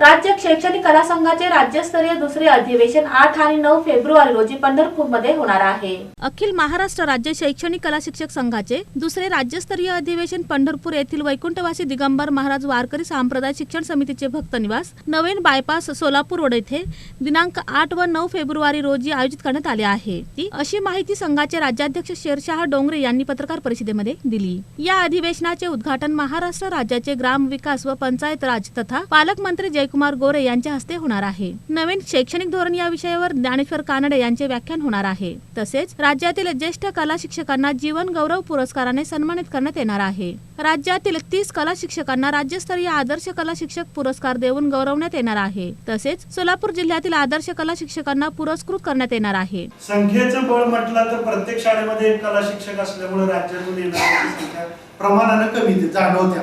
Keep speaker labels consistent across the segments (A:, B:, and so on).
A: राज्य शैक्षणिक कला संघाचे राज्यस्तरीय दुसरे अधिवेशन आठ आणि नऊ फेब्रुवारी रोजी पंढरपूरमध्ये होणार आहे. अखिल महाराष्ट्र राज्य शैक्षणिक कला शिक्षक संघाचे दुसरे राज्यस्तरीय अधिवेशन पंढरपूर येथील वैकुंठवासी दिगंबर महाराज वारकरी सांप्रदाय शिक्षण समितीचे भक्त निवास नवीन बायपास सोलापूर रोड येथे दिनांक आठ व नऊ फेब्रुवारी रोजी आयोजित करण्यात आले आहे. ती अशी माहिती संघाचे राज्याध्यक्ष शेरशाह डोंगरे यांनी पत्रकार परिषदेमध्ये दिली. या अधिवेशनाचे उद्घाटन महाराष्ट्र राज्याचे ग्राम विकास व पंचायत राज तथा पालकमंत्री जय जयकुमार गोरे यांच्या हस्ते होणार आहे. नवीन शैक्षणिक धोरण या विषयावर ज्ञानेश्वर कानडे यांचे व्याख्यान होणार आहे. तसेच राज्यातील ज्येष्ठ कला शिक्षकांना जीवन गौरव पुरस्काराने सन्मानित करण्यात येणार आहे. राज्यातील तीस कला शिक्षकांना राज्यस्तरीय आदर्श कला शिक्षक पुरस्कार देऊन गौरवण्यात येणार आहे. तसेच सोलापूर जिल्ह्यातील आदर्श कला शिक्षकांना पुरस्कृत करण्यात येणार आहे.
B: संख्येचं बळ म्हटलं तर प्रत्येक शाळेमध्ये एक कला शिक्षक असल्यामुळे राज्यातून येणारी संख्या प्रमाणानं कमी जाणवत्या.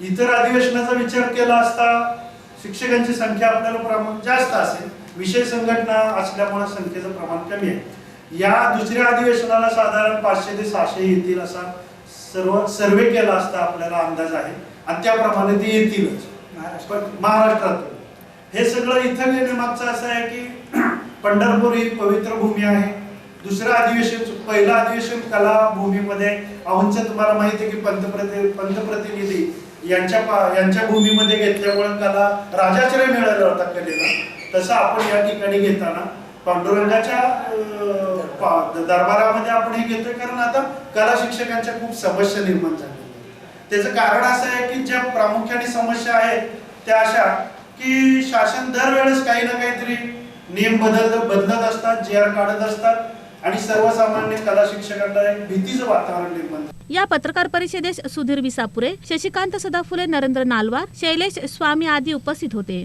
B: इतर अधिवेशनाचा विचार केला असता शिक्षकांची संख्या आपल्याला प्रमाण जास्त असेल विषय संघटना असल्यामुळे संख्येचं प्रमाण कमी आहे. या दुसऱ्या अधिवेशनाला साधारण पाचशे ते सहाशे येतील असा सर्व सर्वे केला असता आपल्याला अंदाज आहे. आणि त्याप्रमाणे ते येतीलच. पण महाराष्ट्रातून. हे सगळं इथं येण्यामागचं असं आहे की पंढरपूर ही पवित्र भूमी आहे. दुसरं अधिवेशन पहिलं अधिवेशन कला भूमीमध्ये अहोंचं तुम्हाला माहिती आहे की पंतप्रति पंतप्रतिनिधी यांच्या पा- यांच्या भूमीमध्ये घेतल्यामुळे कला राजाश्रय मिळाला होता कलेला. तसं आपण या ठिकाणी घेताना पांडुरंगाच्या दरबारामध्ये आपण हे घेतोय कारण आता कला शिक्षकांच्या खूप समस्या निर्माण झाल्या. त्याचं कारण असं आहे की ज्या प्रामुख्याने समस्या आहेत त्या अशा की शासन दरवेळेस काही ना काहीतरी नियम बदल बदलत असतात जे आर काढत असतात. आणि सर्वसामान्य कला शिक्षकांना एक भीतीचं वातावरण निर्माण
A: या पत्रकार परिषदेस सुधीर विसापुरे शशिकांत सदाफुले नरेंद्र नालवार शैलेश स्वामी आदी उपस्थित होते.